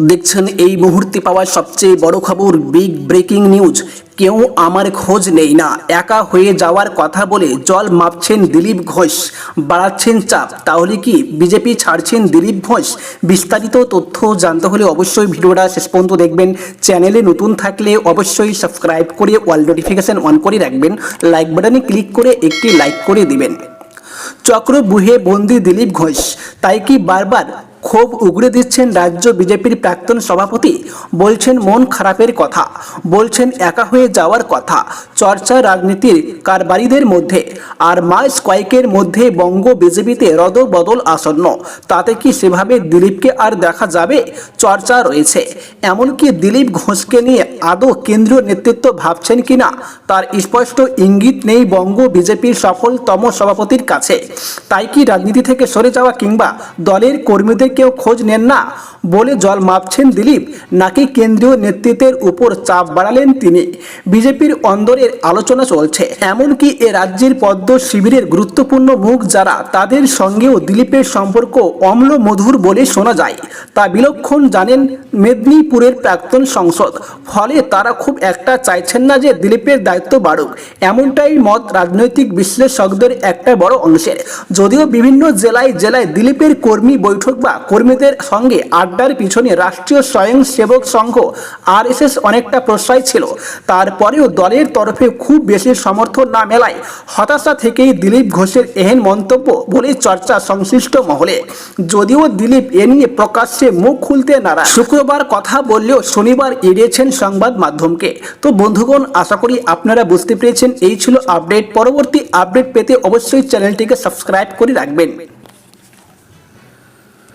দেখছেন এই মুহূর্তে পাওয়া সবচেয়ে বড় খবর বিগ ব্রেকিং নিউজ কেউ আমার খোঁজ নেই না। একা হয়ে যাওয়ার কথা বলে জল মাপছেন দিলীপ ঘোষ। বাড়াচ্ছেন চাপ। তাহলে কি বিজেপি ছাড়ছেন দিলীপ ঘোষ? বিস্তারিত তথ্য জানতে হলে অবশ্যই ভিডিওটা শেষ পর্যন্ত দেখবেন। চ্যানেলে নতুন থাকলে অবশ্যই সাবস্ক্রাইব করে অল নোটিফিকেশন অন করে রাখবেন। লাইক বাটনে ক্লিক করে একটি লাইক করে দিবেন। চক্রবুহে বন্দি দিলীপ ঘোষ। তাই কি বারবার ক্ষোভ উগড়ে দিচ্ছেন রাজ্য বিজেপির প্রাক্তন সভাপতি। বলছেন, মন খারাপের কথা। বলছেন, একা হয়ে যাওয়ার কথা। চর্চা রাজনীতির কারবারিদের মধ্যে। আর মাস কয়েকের মধ্যে বঙ্গ বিজেপিতে রদবদল আসন্ন। তাতে কি সেভাবে দিলীপকে আর দেখা যাবে? চর্চা রয়েছে। এমনকি দিলীপ ঘোষকে নিয়ে আদৌ কেন্দ্রীয় নেতৃত্ব ভাবছেন কিনা, তার স্পষ্ট ইঙ্গিত নেই বঙ্গ বিজেপির সফলতম সভাপতির কাছে। তাই কি রাজনীতি থেকে সরে যাওয়া কিংবা দলের কর্মীদের কেউ খোঁজ নেন না বলে জল মাপছেন দিলীপ। নাকি কেন্দ্রীয় নেতৃত্বের উপর চাপ বাড়ালেন তিনি? বিজেপির অন্দরের আলোচনা চলছে। এমনকি এ রাজ্যের পদ্ম শিবিরের গুরুত্বপূর্ণ মুখ যারা, তাদের সঙ্গেও দিলীপের সম্পর্ক অম্ল মধুর বলে শোনা যায়। তা বিলক্ষণ জানেন মেদিনীপুরের প্রাক্তন সংসদ। ফলে তারা খুব একটা চাইছেন না যে দিলীপের দায়িত্ব বাড়ুক। এমনটাই মত রাজনৈতিক বিশ্লেষকদের একটা বড় অংশের। যদিও বিভিন্ন জেলায় জেলায় দিলীপের কর্মী বৈঠক বা কর্মীদের সঙ্গে আড্ডার পিছনে রাষ্ট্রীয় স্বয়ংসেবক সংঘ আরএসএস অনেকটা প্রশ্রয় ছিল। তারপরেও দলের তরফে খুব বেশি সমর্থন না মেলায় হতাশা থেকেই দিলীপ ঘোষের এহেন মন্তব্য বলে চর্চা সংশ্লিষ্ট মহলে। যদিও দিলীপ এ নিয়ে প্রকাশ্যে মুখ খুলতে নারাজ। শুক্রবার কথা বললেও শনিবার এড়িয়েছেন সংবাদ মাধ্যমকে। তো বন্ধুগণ, আশা করি আপনারা বুঝতে পেরেছেন, এই ছিল আপডেট। পরবর্তী আপডেট পেতে অবশ্যই চ্যানেলটিকে সাবস্ক্রাইব করে রাখবেন।